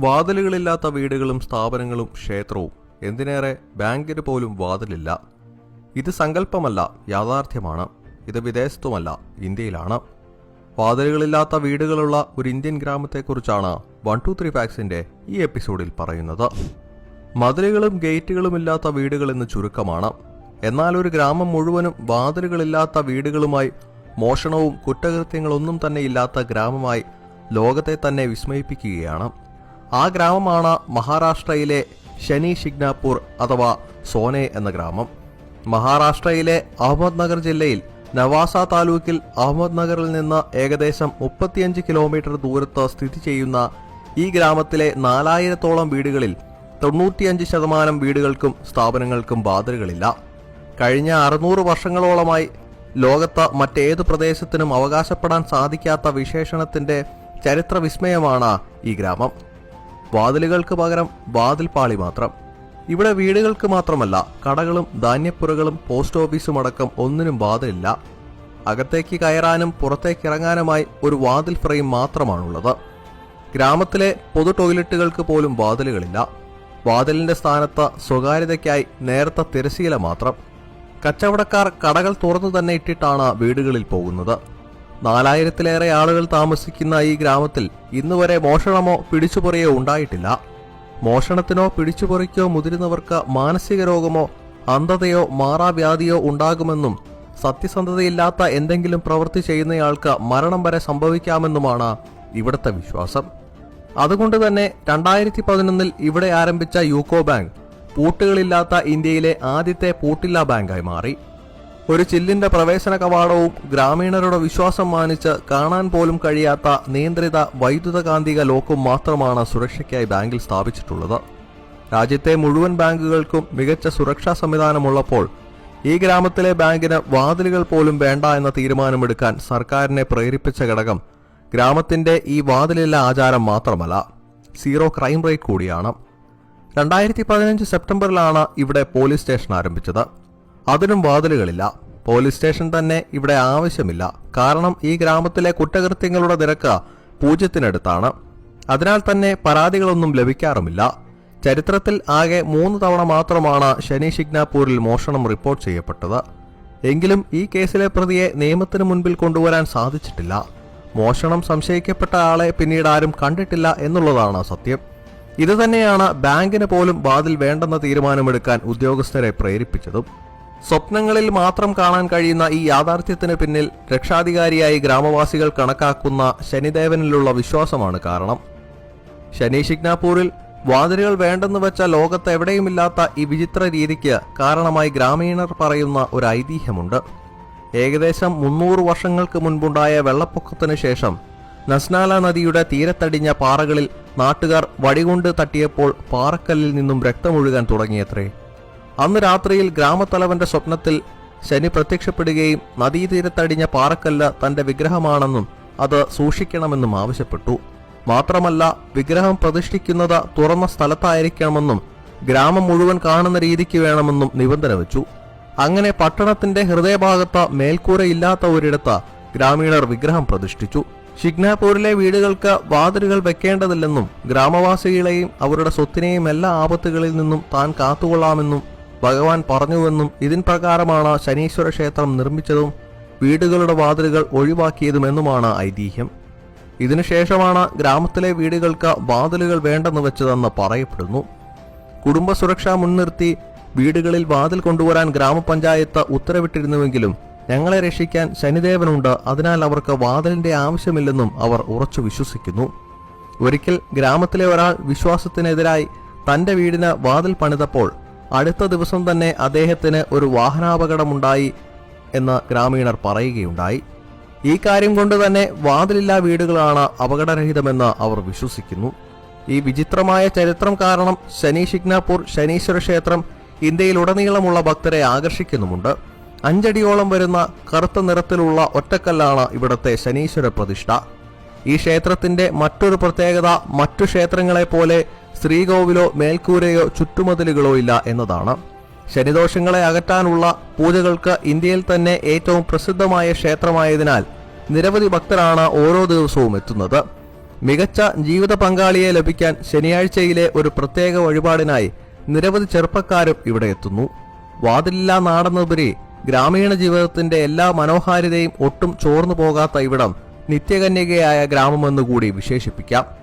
വാതിലുകളില്ലാത്ത വീടുകളും സ്ഥാപനങ്ങളും ക്ഷേത്രവും. എന്തിനേറെ? ബാങ്കിന് പോലും വാതിലില്ല. ഇത് സങ്കല്പമല്ല യാഥാർത്ഥ്യമാണ്. ഇത് വിദേശത്തുമല്ല ഇന്ത്യയിലാണ്. വാതിലുകളില്ലാത്ത വീടുകളുള്ള ഒരു ഇന്ത്യൻ ഗ്രാമത്തെക്കുറിച്ചാണ് വൺ ടു ത്രീ ഫാക്സിന്റെ ഈ എപ്പിസോഡിൽ പറയുന്നത്. മതിലുകളും ഗേറ്റുകളും ഇല്ലാത്ത വീടുകൾ എന്ന് ചുരുക്കമാണ്. എന്നാൽ ഒരു ഗ്രാമം മുഴുവനും വാതിലുകളില്ലാത്ത വീടുകളുമായി മോഷണവും കുറ്റകൃത്യങ്ങളൊന്നും തന്നെ ഇല്ലാത്ത ഗ്രാമമായി ലോകത്തെ തന്നെ വിസ്മയിപ്പിക്കുകയാണ്. ആ ഗ്രാമമാണ് മഹാരാഷ്ട്രയിലെ ശനി ഷിഗ്നാപൂർ അഥവാ സോനെ എന്ന ഗ്രാമം. മഹാരാഷ്ട്രയിലെ അഹമ്മദ് നഗർ ജില്ലയിൽ നവാസ താലൂക്കിൽ അഹമ്മദ് നഗറിൽ നിന്ന് ഏകദേശം മുപ്പത്തിയഞ്ച് കിലോമീറ്റർ ദൂരത്ത് സ്ഥിതി ചെയ്യുന്ന ഈ ഗ്രാമത്തിലെ നാലായിരത്തോളം വീടുകളിൽ തൊണ്ണൂറ്റിയഞ്ച് ശതമാനം വീടുകൾക്കും സ്ഥാപനങ്ങൾക്കും ബാധലുകളില്ല കഴിഞ്ഞ അറുന്നൂറ് വർഷങ്ങളോളമായി ലോകത്ത് മറ്റേതു പ്രദേശത്തിനും അവകാശപ്പെടാൻ സാധിക്കാത്ത വിശേഷണത്തിന്റെ ചരിത്ര വിസ്മയമാണ് ഈ ഗ്രാമം. വാതിലുകൾക്ക് പകരം വാതിൽപ്പാളി മാത്രം. ഇവിടെ വീടുകൾക്ക് മാത്രമല്ല കടകളും ധാന്യപ്പുറകളും പോസ്റ്റ് ഓഫീസും അടക്കം ഒന്നിനും വാതിലില്ല അകത്തേക്ക് കയറാനും പുറത്തേക്ക് ഇറങ്ങാനുമായി ഒരു വാതിൽ ഫ്രെയിം മാത്രമാണുള്ളത്. ഗ്രാമത്തിലെ പൊതു ടോയ്ലറ്റുകൾക്ക് പോലും വാതിലുകളില്ല. വാതിലിന്റെ സ്ഥാനത്ത് സ്വകാര്യതയ്ക്കായി നേരത്തെ തിരശീല മാത്രം. കച്ചവടക്കാർ കടകൾ തുറന്നു തന്നെ ഇട്ടിട്ടാണ് വീടുകളിൽ പോകുന്നത്. നാലായിരത്തിലേറെ ആളുകൾ താമസിക്കുന്ന ഈ ഗ്രാമത്തിൽ ഇന്നുവരെ മോഷണമോ പിടിച്ചുപറിയോ ഉണ്ടായിട്ടില്ല. മോഷണത്തിനോ പിടിച്ചുപറിക്കോ മുതിരുന്നവർക്ക് മാനസിക രോഗമോ അന്ധതയോ മാറാവ്യാധിയോ ഉണ്ടാകുമെന്നും സത്യസന്ധതയില്ലാത്ത എന്തെങ്കിലും പ്രവൃത്തി ചെയ്യുന്നയാൾക്ക് മരണം വരെ സംഭവിക്കാമെന്നുമാണ് ഇവിടുത്തെ വിശ്വാസം. അതുകൊണ്ട് തന്നെ രണ്ടായിരത്തി പതിനൊന്നിൽ ഇവിടെ ആരംഭിച്ച യൂക്കോ ബാങ്ക് പൂട്ടുകളില്ലാത്ത ഇന്ത്യയിലെ ആദ്യത്തെ പൂട്ടില്ലാ ബാങ്കായി മാറി. ഒരു ചില്ലിന്റെ പ്രവേശന കവാടവും ഗ്രാമീണരുടെ വിശ്വാസം മാനിച്ച് കാണാൻ പോലും കഴിയാത്ത നിയന്ത്രിത വൈദ്യുതകാന്തിക ലോക്കും മാത്രമാണ് സുരക്ഷയ്ക്കായി ബാങ്കിൽ സ്ഥാപിച്ചിട്ടുള്ളത്. രാജ്യത്തെ മുഴുവൻ ബാങ്കുകൾക്കും മികച്ച സുരക്ഷാ സംവിധാനമുള്ളപ്പോൾ ഈ ഗ്രാമത്തിലെ ബാങ്കിന് വാതിലുകൾ പോലും വേണ്ട എന്ന തീരുമാനമെടുക്കാൻ സർക്കാരിനെ പ്രേരിപ്പിച്ച ഘടകം ഗ്രാമത്തിന്റെ ഈ വാതിലില്ല ആചാരം മാത്രമല്ല സീറോ ക്രൈം റേറ്റ് കൂടിയാണ്. രണ്ടായിരത്തി പതിനഞ്ച് സെപ്റ്റംബറിലാണ് ഇവിടെ പോലീസ് സ്റ്റേഷൻ ആരംഭിച്ചത്. അതിനും വാതിലുകളില്ല. പോലീസ് സ്റ്റേഷൻ തന്നെ ഇവിടെ ആവശ്യമില്ല. കാരണം ഈ ഗ്രാമത്തിലെ കുറ്റകൃത്യങ്ങളുടെ നിരക്ക് പൂജ്യത്തിനടുത്താണ്. അതിനാൽ തന്നെ പരാതികളൊന്നും ലഭിക്കാറുമില്ല. ചരിത്രത്തിൽ ആകെ മൂന്ന് തവണ മാത്രമാണ് ശനി ഷിഗ്നാപൂരിൽ മോഷണം റിപ്പോർട്ട് ചെയ്യപ്പെട്ടത്. എങ്കിലും ഈ കേസിലെ പ്രതിയെ നിയമത്തിന് മുൻപിൽ കൊണ്ടുവരാൻ സാധിച്ചിട്ടില്ല. മോഷണം സംശയിക്കപ്പെട്ട ആളെ പിന്നീട് ആരും കണ്ടിട്ടില്ല എന്നുള്ളതാണ് സത്യം. ഇതുതന്നെയാണ് ബാങ്കിന് പോലും വാതിൽ വേണ്ടെന്ന തീരുമാനമെടുക്കാൻ ഉദ്യോഗസ്ഥരെ പ്രേരിപ്പിച്ചതും. സ്വപ്നങ്ങളിൽ മാത്രം കാണാൻ കഴിയുന്ന ഈ യാഥാർത്ഥ്യത്തിന് പിന്നിൽ രക്ഷാധികാരിയായി ഗ്രാമവാസികൾ കണക്കാക്കുന്ന ശനിദേവനിലുള്ള വിശ്വാസമാണ് കാരണം. ശനി ഷിഗ്നാപൂരിൽ വാതിലുകൾ വേണ്ടെന്ന് വെച്ച ലോകത്ത് എവിടെയുമില്ലാത്ത ഈ വിചിത്ര രീതിക്ക് കാരണമായി ഗ്രാമീണർ പറയുന്ന ഒരു ഐതിഹ്യമുണ്ട്. ഏകദേശം മുന്നൂറ് വർഷങ്ങൾക്ക് മുൻപുണ്ടായ വെള്ളപ്പൊക്കത്തിനു ശേഷം നസ്നാല നദിയുടെ തീരത്തടിഞ്ഞ പാറകളിൽ നാട്ടുകാർ വടികൊണ്ട് തട്ടിയപ്പോൾ പാറക്കല്ലിൽ നിന്നും രക്തമൊഴുകാൻ തുടങ്ങിയത്രേ. അന്ന് രാത്രിയിൽ ഗ്രാമത്തലവന്റെ സ്വപ്നത്തിൽ ശനി പ്രത്യക്ഷപ്പെടുകയും നദീതീരത്തടിഞ്ഞ പാറക്കല്ല് തന്റെ വിഗ്രഹമാണെന്നും അത് സൂക്ഷിക്കണമെന്നും ആവശ്യപ്പെട്ടു. മാത്രമല്ല വിഗ്രഹം പ്രതിഷ്ഠിക്കുന്നത് തുറന്ന സ്ഥലത്തായിരിക്കണമെന്നും ഗ്രാമം മുഴുവൻ കാണുന്ന രീതിക്ക് വേണമെന്നും നിബന്ധന വെച്ചു. അങ്ങനെ പട്ടണത്തിന്റെ ഹൃദയഭാഗത്ത് മേൽക്കൂരയില്ലാത്ത ഒരിടത്ത് ഗ്രാമീണർ വിഗ്രഹം പ്രതിഷ്ഠിച്ചു. ഷിഗ്നാപൂരിലെ വീടുകൾക്ക് വാതിലുകൾ വെക്കേണ്ടതില്ലെന്നും ഗ്രാമവാസികളെയും അവരുടെ സ്വത്തിനെയും എല്ലാ ആപത്തുകളിൽ നിന്നും താൻ കാത്തുകൊള്ളാമെന്നും ഭഗവാൻ പറഞ്ഞുവെന്നും ഇതിൻ പ്രകാരമാണ് ശനീശ്വര ക്ഷേത്രം നിർമ്മിച്ചതും വീടുകളുടെ വാതിലുകൾ ഒഴിവാക്കിയതുമെന്നുമാണ് ഐതിഹ്യം. ഇതിനുശേഷമാണ് ഗ്രാമത്തിലെ വീടുകൾക്ക് വാതിലുകൾ വേണ്ടെന്ന് വെച്ചതെന്ന് പറയപ്പെടുന്നു. കുടുംബ സുരക്ഷ മുൻനിർത്തി വീടുകളിൽ വാതിൽ കൊണ്ടുവരാൻ ഗ്രാമപഞ്ചായത്ത് ഉത്തരവിട്ടിരുന്നുവെങ്കിലും ഞങ്ങളെ രക്ഷിക്കാൻ ശനിദേവനുണ്ട് അതിനാൽ അവർക്ക് വാതിലിന്റെ ആവശ്യമില്ലെന്നും അവർ ഉറച്ചു വിശ്വസിക്കുന്നു. ഒരിക്കൽ ഗ്രാമത്തിലെ ഒരാൾ വിശ്വാസത്തിനെതിരായി തന്റെ വീടിന് വാതിൽ പണിതപ്പോൾ അടുത്ത ദിവസം തന്നെ അദ്ദേഹത്തിന് ഒരു വാഹനാപകടമുണ്ടായി എന്ന് ഗ്രാമീണർ പറയുകയുണ്ടായി. ഈ കാര്യം കൊണ്ട് തന്നെ വാതിലില്ലാ വീടുകളാണ് അപകടരഹിതമെന്ന് അവർ വിശ്വസിക്കുന്നു. ഈ വിചിത്രമായ ചരിത്രം കാരണം ശനി ഷിഗ്നാപൂർ ശനീശ്വര ക്ഷേത്രം ഇന്ത്യയിലുടനീളമുള്ള ഭക്തരെ ആകർഷിക്കുന്നുമുണ്ട്. അഞ്ചടിയോളം വരുന്ന കറുത്ത നിറത്തിലുള്ള ഒറ്റക്കല്ലാണ് ഇവിടത്തെ ശനീശ്വര പ്രതിഷ്ഠ. ഈ ക്ഷേത്രത്തിന്റെ മറ്റൊരു പ്രത്യേകത മറ്റു ക്ഷേത്രങ്ങളെ പോലെ ശ്രീകോവിലോ മേൽക്കൂരയോ ചുറ്റുമതിലുകളോ ഇല്ല എന്നതാണ്. ശനിദോഷങ്ങളെ അകറ്റാനുള്ള പൂജകൾക്ക് ഇന്ത്യയിൽ തന്നെ ഏറ്റവും പ്രസിദ്ധമായ ക്ഷേത്രമായതിനാൽ നിരവധി ഭക്തരാണ് ഓരോ ദിവസവും എത്തുന്നത്. മികച്ച ജീവിത പങ്കാളിയെ ലഭിക്കാൻ ശനിയാഴ്ചയിലെ ഒരു പ്രത്യേക വഴിപാടിനായി നിരവധി ചെറുപ്പക്കാരും ഇവിടെ എത്തുന്നു. വാതിലില്ലാ നാടെന്നുപരി ഗ്രാമീണ ജീവിതത്തിന്റെ എല്ലാ മനോഹാരിതയും ഒട്ടും ചോർന്നു പോകാത്ത ഇവിടം നിത്യകന്യകയായ ഗ്രാമമെന്നുകൂടി വിശേഷിപ്പിക്കാം.